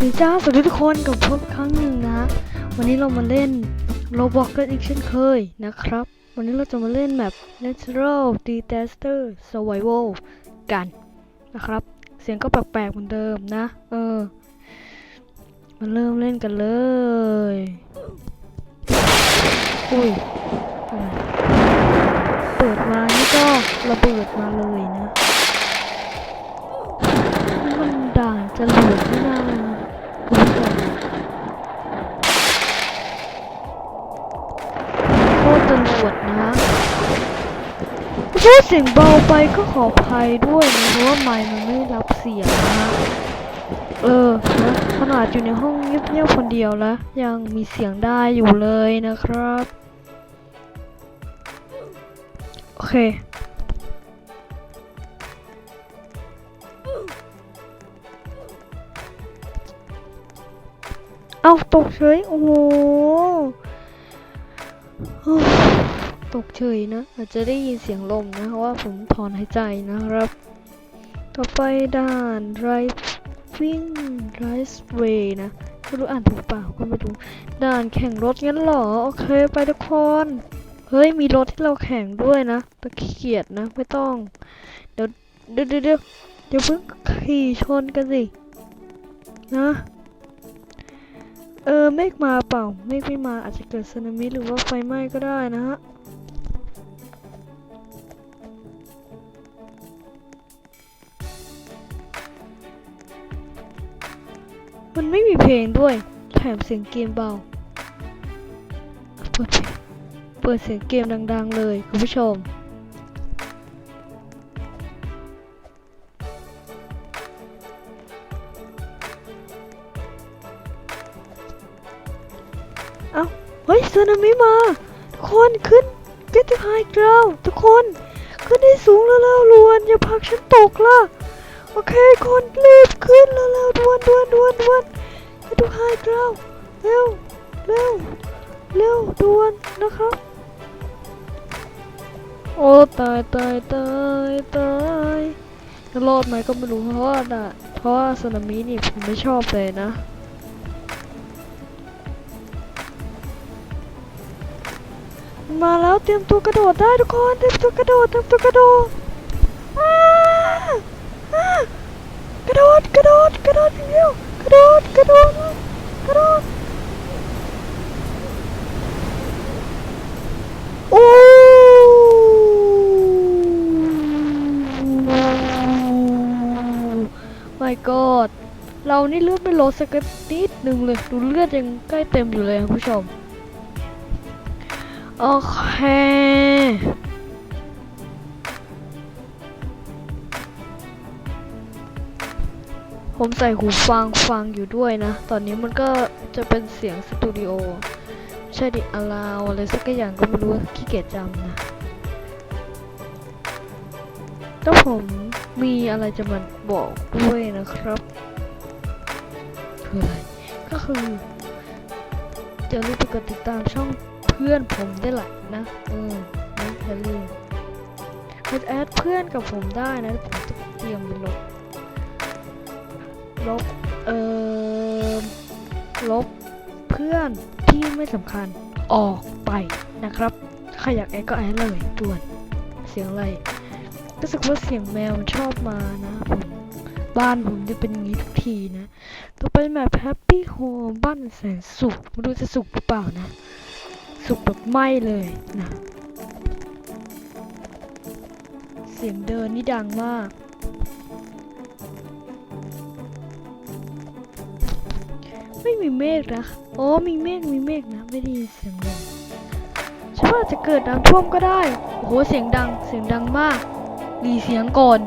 สวัสดีจ้าสวัสดีทุกคนกับพบครั้งหนึ่งนะ วันนี้เรามาเล่นโรบอกกันอีกเช่นเคยนะครับ วันนี้เราจะมาเล่นแบบ Natural Disaster Survival กันนะครับ เสียงก็แปลกๆเหมือนเดิมนะ เออ มาเริ่มเล่นกันเลยอุ้ยเปิดมานี่ก็ระเบิดมาเลยนะ มันด่านจะหลือ ถ้าเสียงเบาไปก็ขออภัยด้วยนะเพราะว่าไมค์มันไม่รับเสียงนะเออนะขนาดอยู่ในห้องเงียบๆคนเดียวแล้ว ยังมีเสียงได้อยู่เลยนะครับ โอเคเอาตกเฉยโอ้โหโอ้ ตกเฉยนะ อาจจะได้ยินเสียงลมนะเพราะว่าผมถอนหายใจนะครับ ต่อไปด่าน driving drive way นะไม่รู้อ่านถูกเปล่าก็ไม่รู้ด่านแข่งรถงั้นเหรอ โอเคไปทุกคน เฮ้ย มีรถที่เราแข่งด้วยนะตะเกียดนะ ไม่ต้องเดี๋ยวเดี๋ยวเดี๋ยวเดี๋ยวเดี๋ยวเพิ่งขี่ชนกันสิ นะ เออเมฆมาเปล่าเมฆไม่มาอาจจะเกิดสึนามิหรือว่าไฟไหม้ก็ได้นะฮะ มันไม่มีเพลงด้วย แถมเสียงเกมเบา เปิดเปิดเสียงเกมดัง ๆ เลยคุณผู้ชม เอ้า เฮ้ยสึนามิมา ทุกคนขึ้น get to high ground ทุกคน ขึ้นให้สูงแล้วๆรวน อย่าผลักฉันตกล่ะ โอเคคนรีบขึ้นแล้วๆด่วนด่วนด่วนด่วน get to high ground เร็วเร็วเร็วด่วนนะครับโอ้ตายตายตายตายจะรอดไหมก็ไม่รู้เพราะว่าเพราะว่าสึนามินี่ผมไม่ชอบเลยนะมาแล้วเตรียมตัวกระโดดได้ทุกคนเตรียมตัวกระโดดเตรียมตัวกระโดดอ้าอ้ากระ โดดกระโดดกระโดดเดียวกระโดดกระโดดกระโดดโอ้ my god เรานี่เลือดไม่ลดสักนิดหนึ่งเลย ดูเลือดยังใกล้เต็มอยู่เลยคุณผู้ชม โอเค ผมใส่หูฟังฟังอยู่ด้วยนะ ตอนนี้มันก็จะเป็นเสียงสตูดิโอ ใช่ดิอลาวอะไรสักอย่างก็ไม่รู้ขี้เกียจจำนะแล้วผมมีอะไรจะมาบอกด้วยนะครับคืออะไรก็คือจะรีบไปกดติดตามช่องเพื่อนผมได้แหละนะเออนะอย่าลืมไปแอดเพื่อนกับผมได้นะผมจะเตรียมไปลบ ลบ เอ่อ ลบเพื่อนที่ไม่สำคัญออกไปนะครับ ใครอยากแอดก็แอดเลยด่วน เสียงอะไร รู้สึกว่าเสียงแมวชอบมานะผมบ้านผมจะเป็นอย่างนี้ทุกทีนะ ต่อไปแมปแฮปปี้โฮมบ้านแสนสุขไม่รู้จะสุขหรือเปล่านะ สุกแบบไหม้เลยนะ เสียงเดินนี่ดังมาก ไม่มีเมฆนะโอ๋อมีเมฆมีเมฆนะไม่ได้ยินเสียงลมฉันว่าจะเกิดน้ำท่วมก็ได้ โอ้โหเสียงดังเสียงดังมากดีเสียงก่อน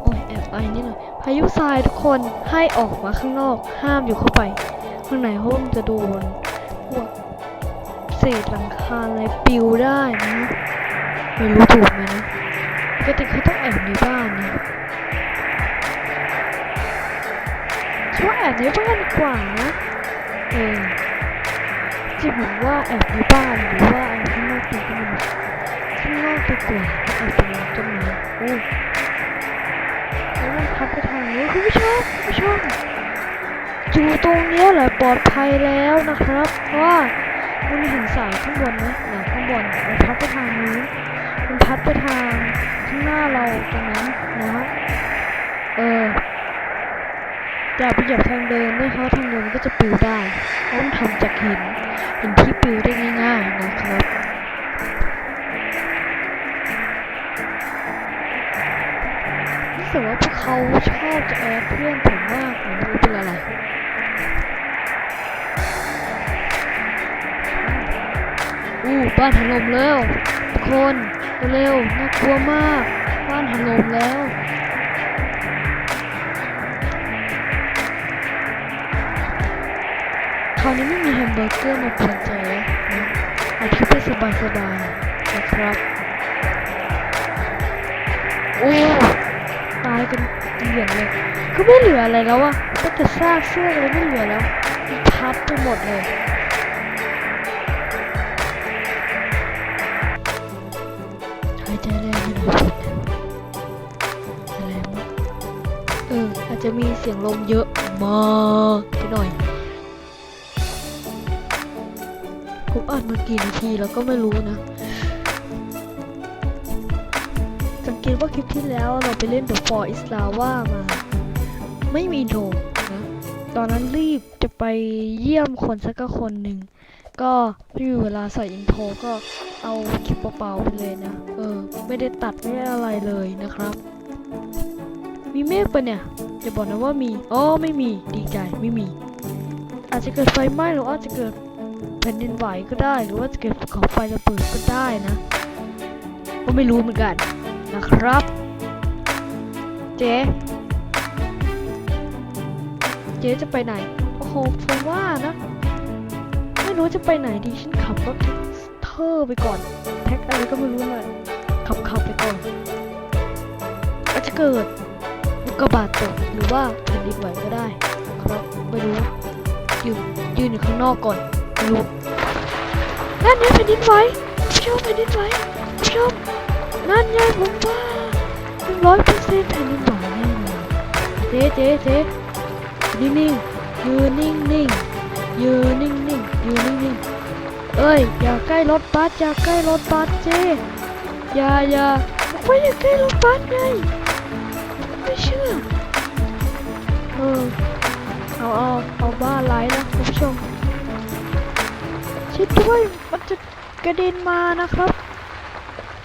โอ้ยแอบไอนิดหน่อยพายุทรายทุกคนให้ออกมาข้างนอก ห้ามอยู่เข้าไป ข้างในห้องจะโดนพวกเศษหลังคาอะไรปิวได้นะไม่รู้ถูกไหมนะ กติเขาต้องแอบในบ้านนะคิดว่าแอบในบ้านดีกว่านะเออจริงผมว่าแอบในบ้านหรือว่าแอบข้างนอกดีกว่าข้างนอกดีกว่าแอบไปในต้นอู้แล้วมันพัดไปทางนู้นคุณผู้ชมคุณผู้ชมอยู่ตรงนี้แหละปลอดภัยแล้วนะครับเพราะว่ามันเห็นสายข้างบนไหมน่ะข้างบนมันพัดไปทางนู้นมันพัดไปทาง ข้างหน้าเราตรงนั้นนะฮะเอออย่าไปเหยียบทางเดินด้วยเพราะทางเดินก็จะปิวได้เพราะมันทำจากหินหินที่ปิวได้ง่าย ๆ นะครับรู้สึกว่าพวกเขาชอบจะแอดเพื่อนผมมากผมไม่รู้เป็นอะไรอู้บ้านถล่มแล้วทุกคน เร็วน่ากลัวมากบ้านถล่มแล้วคราวนี้ไม่มีแฮมเบอร์เกอร์มาปวนใจแล้วนะเอาที่ไปสบายๆนะครับโอ้ตายกันเกลี่ยงเลยก็ไม่เหลืออะไรแล้วอะก็แต่ซากเสื้ออะไรไม่เหลือแล้วพับไปหมดเลย จะมีเสียงลมเยอะมากไปหน่อย ผมอ่านมากี่นาทีแล้วก็ไม่รู้นะ สังเกตว่าคลิปที่แล้วเราไปเล่น The For Is Lava มา ไม่มีอินโทรนะ ตอนนั้นรีบจะไปเยี่ยมคนสักคนหนึ่ง ก็ไม่มีเวลาใส่อินโทรก็เอาคลิปเปล่าๆไปเลยนะ เออ ไม่ได้ตัดไม่ได้อะไรเลยนะครับ มีเมฆปะเนี่ย จะบอกนะว่ามีอ๋อไม่มีดีใจไม่มี อาจจะเกิดไฟไหม้หรืออาจจะเกิดแผ่นดินไหวก็ได้ หรือว่าจะเกิดภูเขาไฟระเบิดก็ได้นะก็ไม่รู้เหมือนกันนะครับ เจ๊เจ๊จะไปไหนโอ้โหผมว่านะไม่รู้จะไปไหนดีฉันขับรถเทอร์ไปก่อน แท็กอะไรก็ไม่รู้เลยขับขับไปก่อนอาจจะเกิด กกาบาตตกหรือว่าแผ่นดินไหวก็ได้ครับไม่รู้ยืนยืนอยู่ข้างนอกก่อนไม่รู้นั่นไงแผ่นดินไหวผู้ชมแผ่นดินไหวผู้ชมนั่นไงผมว่าหนึ่งร้อยเปอร์เซ็นต์แผ่นดินไหวแน่นอนเจ๊เจ๊เจ๊นิ่งนิ่งยืนนิ่งนิ่งยืนนิ่งนิ่งยืนนิ่งนิ่งเอ้ยอย่าใกล้รถบัสอย่าใกล้รถบัสเจ๊อย่าอย่าไม่อย่าใกล้รถบัสไง เอาเอาบ้าไลท์นะคุณผู้ชมชิดด้วยมันจะกระเด็นมานะครับ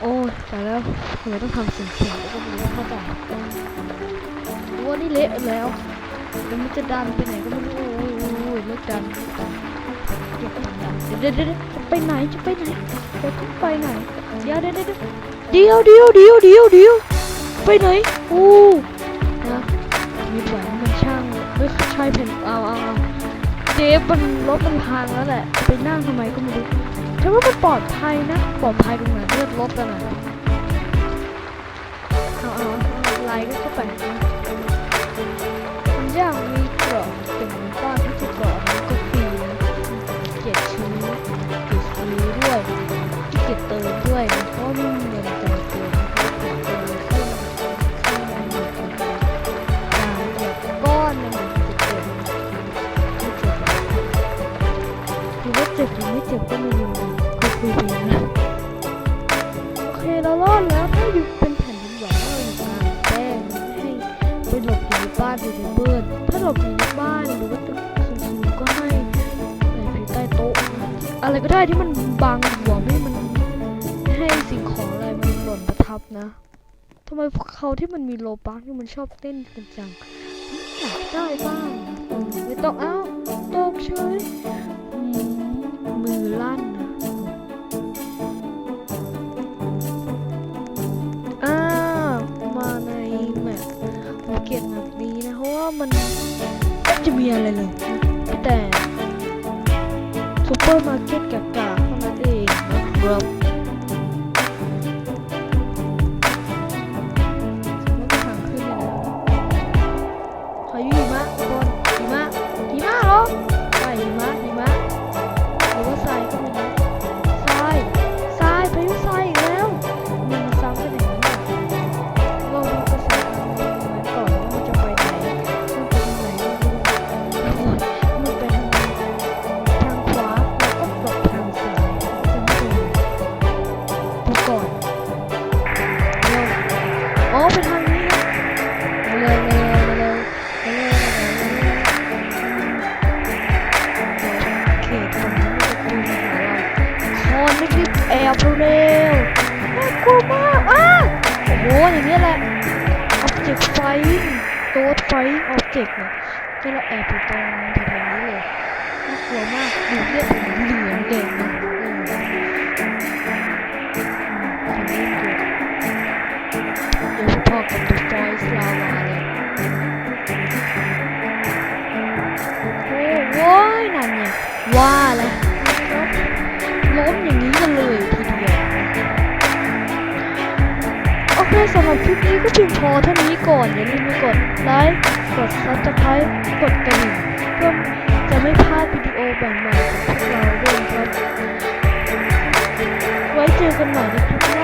โอ้แต่แล้วทำไมต้องทำเสียงเสียงก็ไม่รู้เข้าใจว่านี่เละแล้วมันจะดันไปไหนก็ไม่รู้โอ้ยเลิกดันเกดันเดี๋ยวเดี๋ยวจะไปไหนจะไปไหนจะไปไหนเดี๋เดี๋ยวเดี๋ยวเดี๋ยวเดี๋ยวเดี๋ยวเดี๋ยวไปไหนโอ้ ใช่แผ่นเอาเอาเอาเจ๊มันรถมันพังแล้วแหละ ไปนั่งทำไมก็ไม่รู้ฉันว่ามันปลอดภัยนะ ปลอดภัยตรงไหนเลือดรถกันนะเอาเอาเอาไลน์ก็เข้าไป ได้ที่มันบังหัวไม่ให้มันให้สิ่งของอะไรมันหล่นประทับนะทำไมเขาที่มันมีโลบักนี่มันชอบเต้นกันจังอยากได้บ้างไม่ต้องเอ้าตกเฉยมือลั่นนะอ้ามาในแมปผมเกลียดแมปนี้นะเพราะว่ามันจะมีอะไรเลยแต่ ซูเปอร์มาร์เก็ตกากๆเท่านั้นเองนะครับ อไปทางนี้เงมาเลยมาเลยมาเลขตตรงนี้คุยหาเราคอนรีบแอบเร็วน่ากลัวมากอ้าโอ้โหอย่างนี้แหละออบเจกต์ไฟโต๊ดไฟต์ออบเจกต์เนี่ยก็เราแอบอยู่ตรงแถวนี้เลยน่ากลัวมากดูเลือดเหลืองแดง สำหรับคลิปนี้ก็เพียงพอเท่านี้ก่อนอย่าลืมกดไลค์กด subscribe กดกระดิ่งเพื่อจะไม่พลาดวิดีโอใหม่ๆของพวกเราด้วยครับ ไว้เจอกันใหม่ในคลิปหน้า